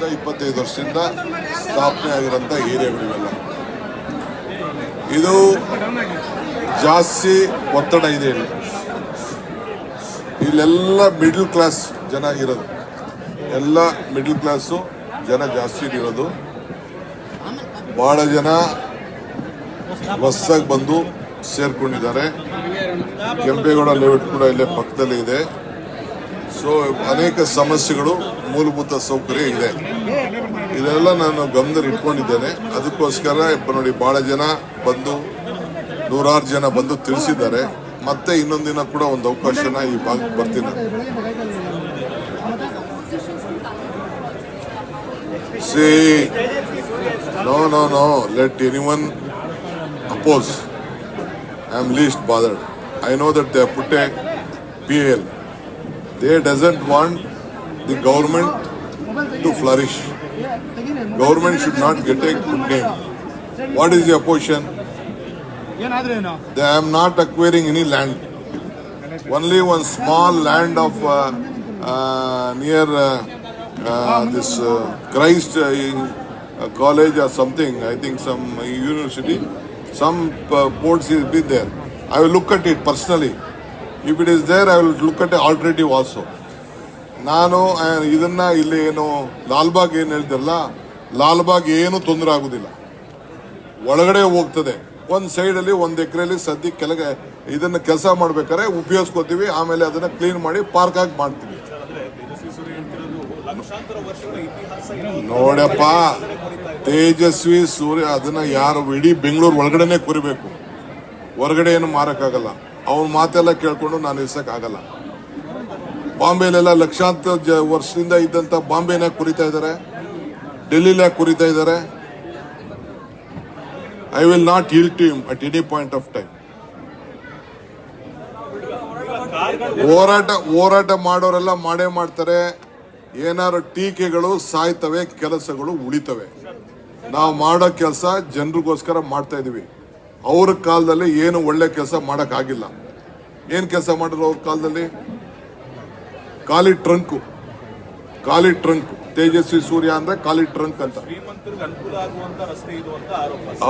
ಇಪ್ಪತ್ತರಿಂದ ಇಪ್ಪತ್ತೈದು ವರ್ಷದಿಂದ ಸ್ಥಾಪನೆ ಆಗಿರೋಂಥ ಏರಿಯಾಗಳಿವೆಲ್ಲ ಇದು ಜಾಸ್ತಿ ಒತ್ತಡ ಇದೆ ಇಲ್ಲಿ. ಇಲ್ಲೆಲ್ಲ ಮಿಡ್ಲ್ ಕ್ಲಾಸ್ ಜನ ಇರೋದು. ಎಲ್ಲ ಮಿಡ್ಲ್ ಕ್ಲಾಸು ಜನ ಜಾಸ್ತಿ ಇರೋದು. ಬಹಳ ಜನ ಬಸ್ಸಾಗಿ ಬಂದು ಸೇರ್ಕೊಂಡಿದ್ದಾರೆ. ಕೆಂಪೇಗೌಡ ಲೇಔಟ್ ಕೂಡ ಇಲ್ಲೇ ಪಕ್ಕದಲ್ಲಿ ಇದೆ ಸೊ ಅನೇಕ ಸಮಸ್ಯೆಗಳು, ಮೂಲಭೂತ ಸೌಕರ್ಯ ಇದೆ. ಇದೆಲ್ಲ ನಾನು ಗಮನದಲ್ಲಿ ಇಟ್ಕೊಂಡಿದ್ದೇನೆ. ಅದಕ್ಕೋಸ್ಕರ ಇಪ್ಪ ನೋಡಿ, ಬಹಳ ಜನ ಬಂದು, ನೂರಾರು ಜನ ಬಂದು ತಿಳಿಸಿದ್ದಾರೆ. ಮತ್ತೆ ಇನ್ನೊಂದಿನ ಕೂಡ ಒಂದು ಅವಕಾಶನ ಈ ಭಾಗಕ್ಕೆ ಬರ್ತೀನಿ. See no no no let any one oppose I am least bothered I know that they put a P PL. They doesn't want the government to flourish. Government should not get a good name. What is your position? They am not acquiring any land. Only one small land of uh, uh, near uh, uh this uh, Christ uh, college or something, I think some university, some ports will be there. I will look at it personally. If it is there I will look at a alternative also ನಾನು ಇದನ್ನು ಇಲ್ಲಿ ಏನು, ಲಾಲ್ಬಾಗ್ ಏನು ಹೇಳ್ತಿರಲ್ಲ, ಲಾಲ್ಬಾಗ್ ಏನು ತೊಂದರೆ ಆಗೋದಿಲ್ಲ. ಒಳಗಡೆ ಹೋಗ್ತದೆ. ಒಂದು ಸೈಡಲ್ಲಿ ಒಂದ್ ಎಕರೆಯಲ್ಲಿ ಸದ್ಯ ಕೆಳಗೆ ಇದನ್ನು ಕೆಲಸ ಮಾಡ್ಬೇಕಾದ್ರೆ ಉಪಯೋಗಿಸ್ಕೋತೀವಿ, ಆಮೇಲೆ ಅದನ್ನು ಕ್ಲೀನ್ ಮಾಡಿ ಪಾರ್ಕ್ ಆಗಿ ಮಾಡ್ತೀವಿ. ನೋಡಪ್ಪ, ತೇಜಸ್ವಿ ಸೂರ್ಯ, ಅದನ್ನ ಯಾರು ಇಡೀ ಬೆಂಗಳೂರು ಒಳಗಡೆನೆ ಕುರಿಬೇಕು. ಹೊರಗಡೆ ಏನು ಮಾರಕ್ಕಾಗಲ್ಲ. ಅವನ ಮಾತೆಲ್ಲ ಕೇಳ್ಕೊಂಡು ನಾನು ಇರ್ಸಕ್ಕಾಗಲ್ಲ. ಬಾಂಬೆಲೆಲ್ಲ ಲಕ್ಷಾಂತರ ಜ ವರ್ಷದಿಂದ ಇದ್ದಂತ ಬಾಂಬೆನ ಕುರಿತಾ ಇದ್ದಾರೆ ಡೆಲ್ಲಿನ ಕುರಿತಾ ಇದ್ದಾರೆ I will not yield to him at any point of time ಹೋರಾಟ ಹೋರಾಟ ಮಾಡೋರೆಲ್ಲ ಮಾಡೇ ಮಾಡ್ತಾರೆ. ಏನಾದ್ರು ಟೀಕೆಗಳು, ಸಾಯ್ತವೆ, ಕೆಲಸಗಳು ಉಳಿತವೆ. ನಾವು ಮಾಡೋ ಕೆಲಸ ಜನರಿಗೋಸ್ಕರ ಮಾಡ್ತಾ ಇದೀವಿ. ಅವ್ರ ಕಾಲದಲ್ಲಿ ಏನು ಒಳ್ಳೆ ಕೆಲಸ ಮಾಡೋಕ್ಕಾಗಿಲ್ಲ. ಏನ್ ಕೆಲಸ ಮಾಡಿದ್ರು ಅವ್ರ ಕಾಲದಲ್ಲಿ? ಖಾಲಿ ಟ್ರಂಕು. ಖಾಲಿ ಟ್ರಂಕ್. ತೇಜಸ್ವಿ ಸೂರ್ಯ ಅಂದ್ರೆ ಖಾಲಿ ಟ್ರಂಕ್ ಅಂತ.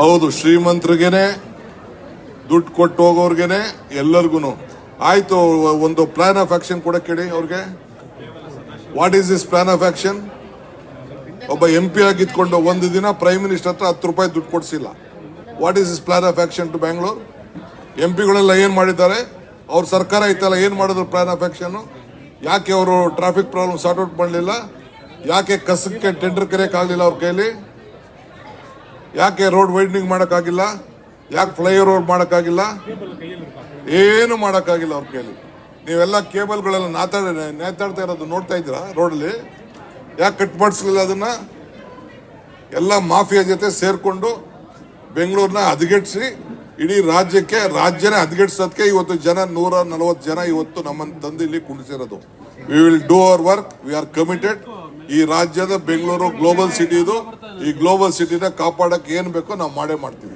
ಹೌದು ಶ್ರೀಮಂತರಿಗೆನೆ ದುಡ್ಡು ಕೊಟ್ಟು ಹೋಗೋರ್ಗೆನೆ ಎಲ್ಲರಿಗೂ ಆಯ್ತು ಒಂದು ಪ್ಲಾನ್ ಆಫ್ ಆಕ್ಷನ್ ಕೂಡ ಕೇಳಿ ಅವ್ರಿಗೆ. What is this plan of action ಒಬ್ಬ ಎಂ ಪಿ ಆಗಿದ್ಕೊಂಡು ಒಂದು ದಿನ ಪ್ರೈಮ್ ಮಿನಿಸ್ಟರ್ ಹತ್ರ ಹತ್ತು ರೂಪಾಯಿ ದುಡ್ಡು ಕೊಡಿಸಿಲ್ಲ. What is this plan of action to Bangalore M ಪಿಗಳೆಲ್ಲ ಏನು ಮಾಡಿದ್ದಾರೆ? ಅವ್ರ ಸರ್ಕಾರ ಐತಲ್ಲ, ಏನು ಮಾಡಿದ್ರು ಪ್ಲಾನ್ ಆಫ್ ಯಾಕೆ ಅವರು ಟ್ರಾಫಿಕ್ ಪ್ರಾಬ್ಲಮ್ ಸಾರ್ಟ್ ಔಟ್ ಮಾಡಲಿಲ್ಲ? ಯಾಕೆ ಕಸಕ್ಕೆ ಟೆಂಡರ್ ಕರೆಯಕ್ಕಾಗಲಿಲ್ಲ ಅವ್ರ ಕೈಲಿ? ಯಾಕೆ ರೋಡ್ ವೈಡ್ನಿಂಗ್ ಮಾಡೋಕ್ಕಾಗಿಲ್ಲ ಯಾಕೆ ಫ್ಲೈಓವರ್ ಮಾಡೋಕ್ಕಾಗಿಲ್ಲ ಏನು ಮಾಡೋಕ್ಕಾಗಿಲ್ಲ ಅವ್ರ ಕೈಲಿ. ನೀವೆಲ್ಲ ಕೇಬಲ್ಗಳೆಲ್ಲ ನಾತಾಡ, ನೇತಾಡ್ತಾ ಇರೋದು ನೋಡ್ತಾ ಇದ್ದೀರಾ ರೋಡಲ್ಲಿ ಯಾಕೆ ಕಟ್ ಮಾಡಿಸ್ಲಿಲ್ಲ ಅದನ್ನ? ಎಲ್ಲ ಮಾಫಿಯಾ ಜೊತೆ ಸೇರಿಕೊಂಡು ಬೆಂಗಳೂರನ್ನ ಹದಗೆಡ್ಸಿ ಇಡೀ ರಾಜ್ಯಕ್ಕೆ ರಾಜ್ಯನೇ ಹದಗೆಡ್ಸೋದಕ್ಕೆ ಇವತ್ತು ಜನ ನೂರ ನಲವತ್ತು ಜನ ಇವತ್ತು ನಮ್ಮನ್ನು ತಂದು ಇಲ್ಲಿ ಕುಣಿಸಿರೋದು we will do our work we are committed ಈ ರಾಜ್ಯದ ಬೆಂಗಳೂರು ಗ್ಲೋಬಲ್ ಸಿಟಿ ಇದು. ಈ ಗ್ಲೋಬಲ್ ಸಿಟಿನ ಕಾಪಾಡಕ್ಕೆ ಏನು ಬೇಕೋ ನಾವು ಮಾಡೇ ಮಾಡ್ತೀವಿ.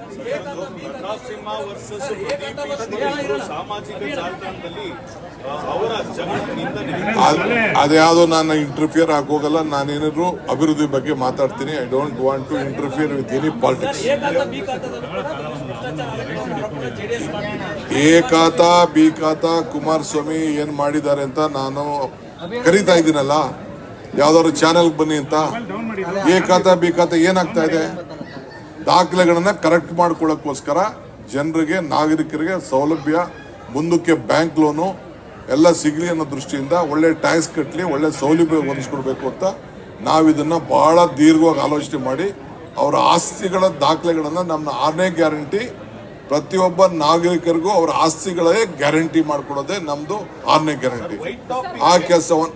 ಪ್ರತಾಪ್ ಸಿಂಹ ವರ್ಸಸ್ ಸಾಮಾಜಿಕ ಜಾಲತಾಣದಲ್ಲಿ ಅವರ ಅದ್ಯಾವುದೋ ನಾನು ಇಂಟರ್ಫಿಯರ್ ಆಗೋಗಲ್ಲ ನಾನೇನಾದ್ರು ಅಭಿವೃದ್ಧಿ ಬಗ್ಗೆ ಮಾತಾಡ್ತೀನಿ. I don't want to interfere with any politics ಏಕಾತ ಬಿಕಾತ ಬಿ ಖಾತಾ ಕುಮಾರಸ್ವಾಮಿ ಏನ್ ಮಾಡಿದ್ದಾರೆ ಅಂತ ನಾನು ಕರೀತಾ ಇದ್ದೀನಲ್ಲ? ಯಾವ್ದಾದ್ರು ಚಾನೆಲ್ ಬನ್ನಿ ಅಂತ? ಏಕಾತ ಬಿಕಾತ ಬಿ ಖಾತಾ ಏನಾಗ್ತಾ ಇದೆ? ದಾಖಲೆಗಳನ್ನ ಕರೆಕ್ಟ್ ಮಾಡ್ಕೊಳ್ಳೋಕ್ಕೋಸ್ಕರ ಜನರಿಗೆ, ನಾಗರಿಕರಿಗೆ ಸೌಲಭ್ಯ, ಮುಂದಕ್ಕೆ ಬ್ಯಾಂಕ್ ಲೋನು ಎಲ್ಲ ಸಿಗಲಿ ಅನ್ನೋ ದೃಷ್ಟಿಯಿಂದ ಒಳ್ಳೆ ಟ್ಯಾಕ್ಸ್ ಕಟ್ಟಲಿ ಒಳ್ಳೆ ಸೌಲಭ್ಯ ಒದಗಿಸ್ಕೊಡ್ಬೇಕು ಅಂತ ನಾವಿದನ್ನು ಬಹಳ ದೀರ್ಘವಾಗಿ ಆಲೋಚನೆ ಮಾಡಿ ಅವರ ಆಸ್ತಿಗಳ ದಾಖಲೆಗಳನ್ನು ನಮ್ಮ ಆರನೇ ಗ್ಯಾರಂಟಿ ಪ್ರತಿಯೊಬ್ಬ ನಾಗರಿಕರಿಗೂ ಅವರ ಆಸ್ತಿಗಳೇ ಗ್ಯಾರಂಟಿ ಮಾಡಿಕೊಡೋದೇ ನಮ್ಮದು ಆರನೇ ಗ್ಯಾರಂಟಿ. ಆ ಕೆಲಸವನ್ನು